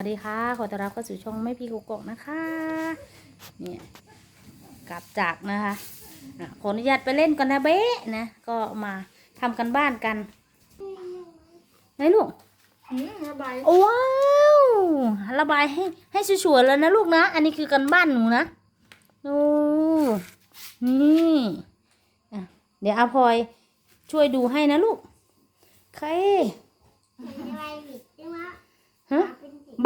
สวัสดีค่ะ ขอต้อนรับเข้าสู่ช่องไม่พีกุกกอกนะคะเนี่ยกลับจากนะคะอะขออนุญาตไปเล่นก่อนนะเบ๊ะนะ ก็มาทำกันบ้านกันไหนลูกระบายว้าวระบายให้ให้สวยๆแล้วนะลูกนะ อันนี้คือกันบ้านหนูนะโอ้นี่อะเดี๋ยวอาพลอยช่วยดูให้นะลูกโอเคฮะ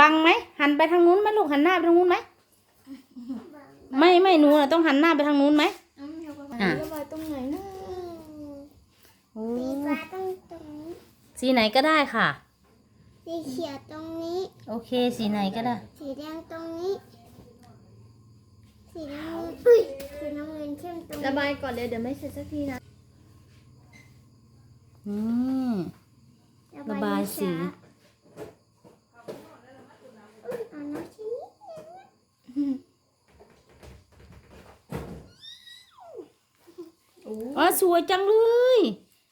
บังไหมหันไปทางนู้นไหมลูกหันหน้าไปทางนู้นไหมไม่ไม่หนูน่ะต้องหันหน้าไปทางนู้นไหมอะระบายตรงไหนนะโอ้สีฟ้าตรงตรงนี้สีไหนก็ได้ค่ะ สีเขียวตรงนี้ โอเค สีไหนก็ได้ สีแดงตรงนี้ สีน้ำเงินอุ้ยสีน้ำเงินเข้มตรงระนี้บายก่อนเลยเดี๋ยวไม่เสร็จสักทีนะอืมระบายสี สวยจังเลย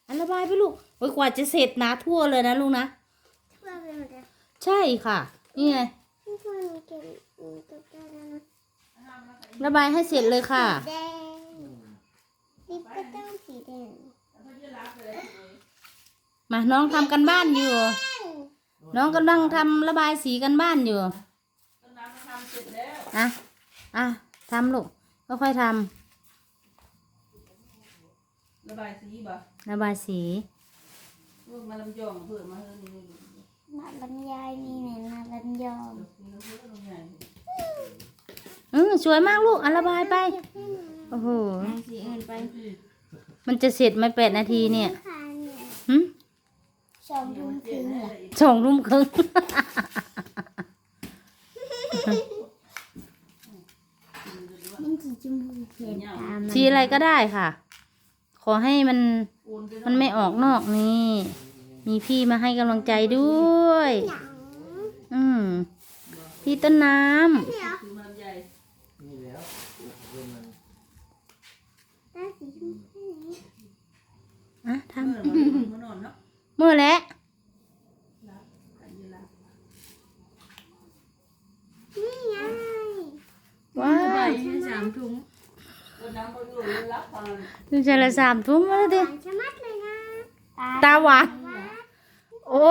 อันระบายไปลูกโอ้ยกว่าจะเสร็จนะทั่วเลยนะลูกนะ ทั่วไปหมดเลยใช่ค่ะ นี่ไงพี่พวกมีเก็บมีตกได้แล้วนะระบายให้เสร็จเลยค่ะแดงลิปก็ต้องสีแดง มาน้องทำกันบ้านอยู่ น้องกำลังทำระบายสีกันบ้านอยู่อะอะทำลูกค่อยๆท ระบายสีบ่ำระบายสีลูกมาลำยองเพื่อมาเฮ้ยนี่นี่นาลำไยนี่เนี่ยนาลำยองนี่เราเพื่อลำใหญ่อืมสวยมากลูกอันระบายไป โอ้โห สีอื่นไปมันจะเสร็จไหมแปดนาทีเนี่ยค่ะเนี่ยหึสองทุ่มครึ่งเหรอสองทุ่มครึ่งมันสีชมพูเขียนตามมันสีอะไรก็ได้ค่ะข อให้มันโอนไปมันไม่ออกนอกนี่ มีพี่มาให้กำลังใจด้วยหนังอืมพี่ต้นน้เดี๋ยวคือมาลำใหญ่ตาสีชมพูนี้ำอะทเมื่อมาเมื่อนอนเนาะำเมื่อแล้ว อันนี้ละ นี่ไง ว้า ระบายว ให้สามถุง ก็น้ำก็อยู่เลยรับตอนถึงจะละสามทุ่มแล้วดิหวานชะมัดเลยนะตาหวานโอ้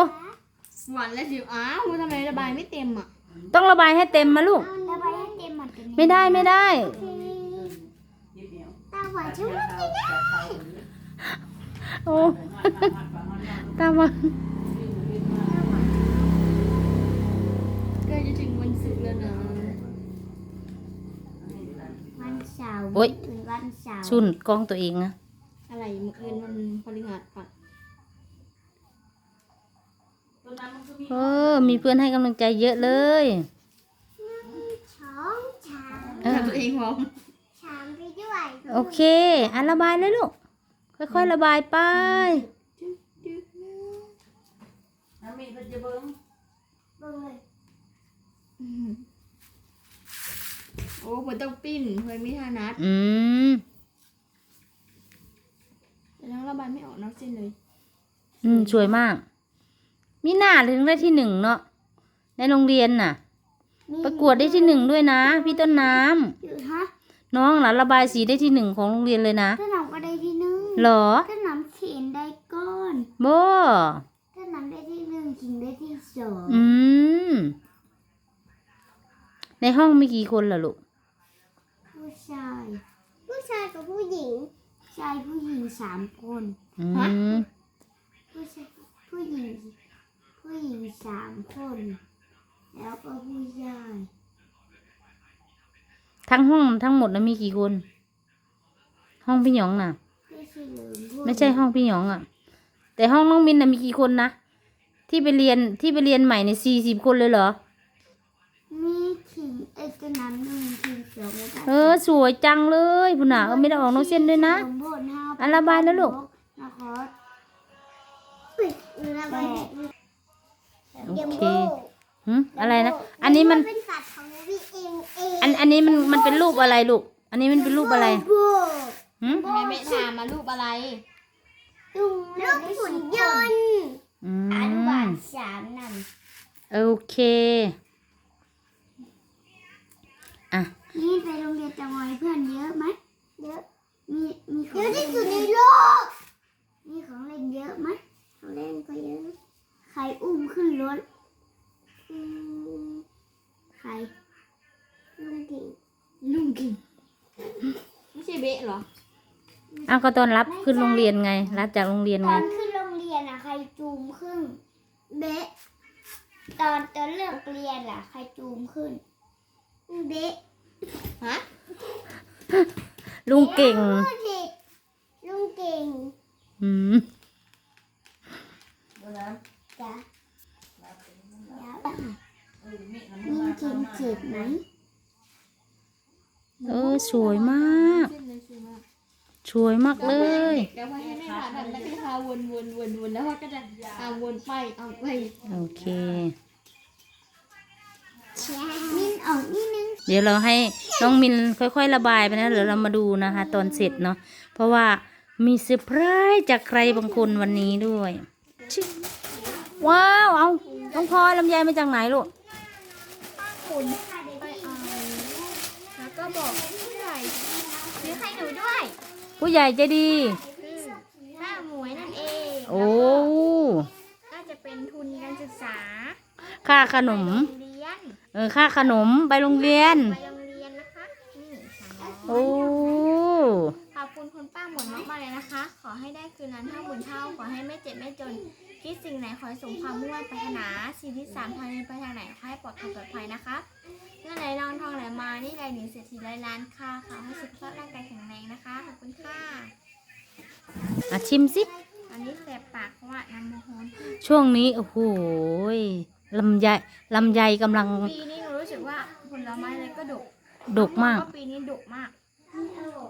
หวานและสิวอ้าวทำไมระบายไม่เต็มอะ ต้องระบายให้เต็มมาลูกเอาระบายให้เต็มหมดกันไม่ได้ไม่ได้ยิบเหนียวตาหวานชะมัดเท้าจับเท้าหรือโอ้หัดหัดฝังมันนอนตาหวานใกล้จะถึงวันศุกร์แล้วนะ วันเสา ร์โอ้ยถึงวันเสาร์ชุนกล้องตัวเองนะอะไรมื้ออื่นวันพฤหัสค่ะต้นน้ำมันก็มีเออ มีเพื่อนให้กำลังใจเยอะเลย ช้องชามเออทำตัวเองพร้อมชามไปด้วยโอเคอันระบายเลยลูก ค่อยๆระบายไป น้ำมีเพิ่นจะเบิ้งเบิ่งเลยโอ้ผมต้องปิ้นเพื่อไม่ทานัดอืมแต่ทั้งระบายไม่ออกนอกเส้นเลย อืมสวยมาก มีหน้าถึงได้ที่หนึ่งเนาะในโรงเรียนน่ะ ประกวดได้ที่หนึ่งด้วยนะ พี่ต้นน้ำอยู่ฮะน้องน่ะระบายสีได้ที่หนึ่งของโรงเรียนเลยนะถ้าหนองก็ได้ที่หนึ่งเหรอถ้าหนองเขียนได้ก้อนโบถ้าหนองได้ที่หนึ่งขิงได้ที่สองอืม ในห้องมีกี่คนล่ะลูกผู้ชายผู้ ชายกับผู้หญิง ชายผู้หญิงสามคนอืมผู้ชายผู้หญิง ผู้หญิงสามคน แล้วก็ผู้ชายทั้งห้องทั้งหมดนะมีกี่คน ห้องพี่หยองน่ะ ไม่ใช่เลยพวกไม่ใช่ห้องพี่หยองอะ แต่ห้องน้องมินน่ะมีกี่คนนะที่ไปเรียนที่ไปเรียนใหม่ในสี่สิบคนเลยเหรอ มีขิงไอ้ตัวนั้นหนึ่งขิงสองแล้วก็ เออสวยจังเลยพุ่นน่ะเออไม่ได้ออกนอกเส้นด้วยนะสมบูรณ์ห้าอะระบายแล้วลูกนะคะอุ๊ยระบายโอเคหึอะไรนะ อันนี้มันเป็นสัตว์ของวีเองเองอันอันนี้มันมันเป็นรูปอะไรลูก อันนี้มันเป็นรูปอะไรโบหึทำไมไม่ถามมารูปอะไรลุงลูกหุ่นยนต์อือนุบาลมสามนั่นโอเค ไปโรงเรียนจังหวัดเพื่อนเยอะไหมเยอะ มีมีของเยอะที่สุดในโลก มีของเล่นเยอะไหมของเล่นก็เยอะใครอุ้มขึ้นรถอืมใครลุงกิ่งลุงกิ่งไม่ใช่เบะเหรออ้าวก็ตอนรับขึ้นโรงเรียนไง รับจากโรงเรียนตไง อนขึ้นโรงเรียนอะใครจูมขึ้น เบะ ตอนตอนเลิกเรียนอะใครจูมขึ้น เบะ ฮะลุงเก่งพูดผิดลุงเก่งอืมเดี๋ยวนะจ้ะรับเป็นน้ำแล้ลายวเออมีน้ำมีลายเก่งเจ็บไหมเออสวยมากขึ้นเลยสิว่าสวยมากเลยเดี๋ยวพอให้แม่ผ่าตัดแล้วก็จะพาวนวนวนวนแล้วพ่อก็จะเอาวนไปเอาไป โอเค มินออกนิดนึงเดี๋ยวเราให้น้องมินค่อย ๆ ระบายไปนะเดี๋ยวเรามาดูนะคะ ตอนเสร็จเนาะเพราะว่ามีเซอร์ไพรส์จากใครบางคนวันนี้ด้วยชิว้าวเอาน้องพลอยลำไยมาจากไหนลูกคุณไปเอาแล้วก็บอกผู้ใหญ่ซื้อให้หนูด้วย ผู้ใหญ่ใจดีคือป้าหมวยนั่นเองโอ้ก็จะเป็นทุนการศึกษา ค่าขนมโรง เรียนเออค่าขนมไปโรงเรียน ไปโรงเรียนนะคะนี่สามร้อยโอ้ ขอบคุณคุณป้าหมวยมากๆเลยนะคะ ขอให้ได้คืนนั้นเท่าบุญเท่า ขอให้ไม่เจ็บไม่จน คิดสิ่งไหนขอให้สมความมุ่งมั่นปรารถนาสิ่งที่สามทางนี้ไปทางไหนขอให้ปลอดภัยปลอดภัยนะคะเงินไหลนองทองไหลมานี่ไหลหนีเศรษฐีร้อยล้านค่ะ ขอให้สุขภาพร่างกายแข็งแรงนะคะ ขอบคุณค่ะ อะชิมสิ อันนี้แสบปากเพราะว่าน้ำมันร้อนช่วงนี้ โอ้โหย ลำไยลำไยกำลัง ปีนี้หนูรู้สึกว่าผลไม้อะไรก็ดกดกมากปีนี้ดกมาก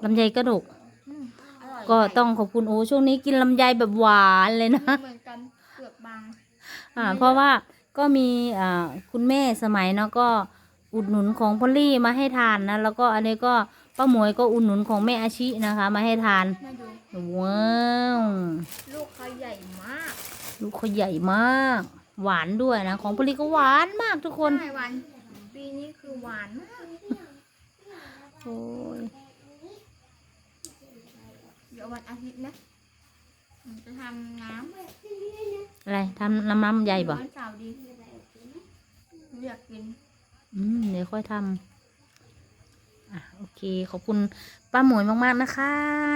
ลำไยก็ดก อืมอร่อยก็ต้องขอบคุณโอ้ช่วงนี้กินลำไยแบบหวานเลยนะ เหมือนกันเปลือกบาง อ่าเพราะว่าก็มีอ่าคุณแม่สมัยเนาะก็อุดหนุนของพอลลี่มาให้ทานนะ แล้วก็อันนี้ก็ป้าหมวยก็อุดหนุนของแม่อาชินะคะ มาให้ทานมาดู ว้าวลูกเขาใหญ่มาก ลูกเขาใหญ่มาก หวานด้วยนะ ของพอลลี่ก็หวานมากทุกคนใช่หวานปีนี้คือหวานมากโอ้ยเดี๋ยววันอาทิตย์นะหนูจะทำน้ำอะไรทำน้ำน้ำใหญ่บ่วันเสาร์ดีหนูอยากกิน อืมเดี๋ยวค่อยทำ อะโอเคขอบคุณป้าหมวยมากๆนะคะ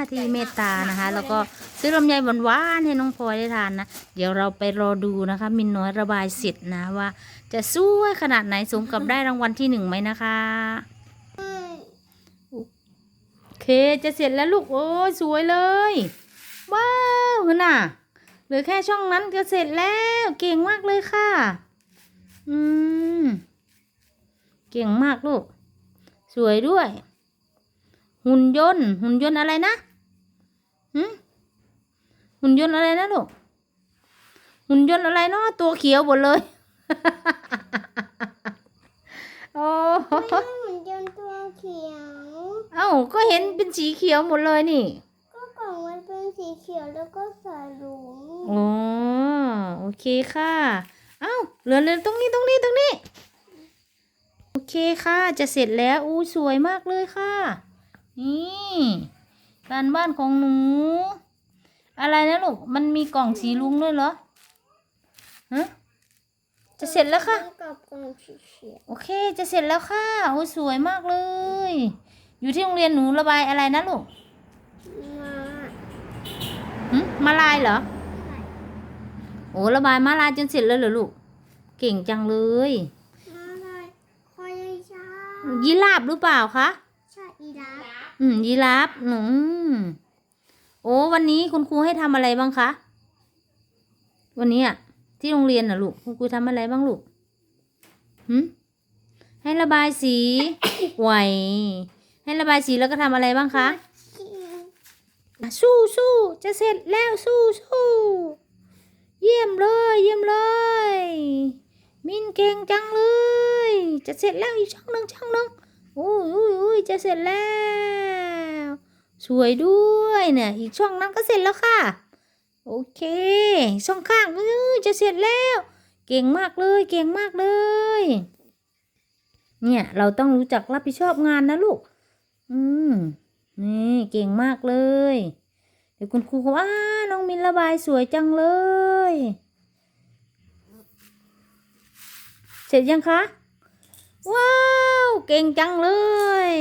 ที่เมตตานะคะ แล้วก็ซื้อลำไยหวานๆให้น้องพลอยได้ทานนะเดี๋ยวเราไปรอดูนะคะ มินน้อยระบายเสร็จนะว่า จะสวยขนาดไหนสมกับได้รางวัลที่หนึ่งไหมนะคะโอเคจะเสร็จแล้วลูกโอ้ยสวยเลย ว้าวน่ะเหลือแค่ช่องนั้นก็เสร็จแล้วเก่งมากเลยค่ะ อืมเก่งมากลูก สวยด้วย หุ่นยนต์ หุ่นยนต์อะไรนะหืมหุ่นยนต์อะไรนะลูก หุ่นยนต์อะไรเนาะตัวเขียวหมดเลย โอ้โหเหมือนยนตัวเขียว เอ้า ก็เห็นเป็นสีเขียวหมดเลยนี่ ก็กล่องมันเป็นสีเขียวแล้วก็ใส่หลุมอ๋อ โอเคค่ะ เอ้าเหลือเหลือตรงนี้ตรงนี้ตรงนี้โอ เคค่ะ จะเสร็จแล้วอู้สวยมากเลยค่ะ นี่การบ้านของหนู อะไรนะลูก มันมีกล่องสีลุงด้วยเหรอฮะจะเสร็จแล้วค่ะ กับกล่องสีเขียวโอเค จะเสร็จแล้วค่ะโอ้สวยมากเลย อยู่ที่โรงเรียนหนูระบายอะไรนะลูกมาหึมาลายเหรอ โอ้ระบายมาลายจนเสร็จแล้วเหรอลูก เก่งจังเลยมาเลยคอยช้า ยีราฟหรือเปล่าคะใช่อีลาฟอืมยีราฟอืมโอ้วันนี้คุณครูให้ทำอะไรบ้างคะวันนี้อะที่โรงเรียนน่ะลูกคุณครูทำอะไรบ้างลูกหืมให้ระบายสีไหวให้ระบายสีแล้วก็ทำอะไรบ้างคะอะสู้สู้จะเสร็จแล้วสู้สู้เยี่ยมเลย เยี่ยมเลย มินเก่งจังเลย จะเสร็จแล้วอีกช่องหนึ่งช่องหนึ่งโอ้ยอุ้ยอุ้ยจะเสร็จแล้ว สวยด้วยเนี่ยอีกช่องนั้นก็เสร็จแล้วค่ะ โอเคช่องข้างอุ้ยจะเสร็จแล้ว เก่งมากเลยเก่งมากเลย เนี่ยเราต้องรู้จักรับผิดชอบงานนะลูก อืมนี่เก่งมากเลยเดี๋ยวคุณครูกว่าน้องมินระบายสวยจังเลย เสร็จยังคะ ว้าว เก่งจังเลย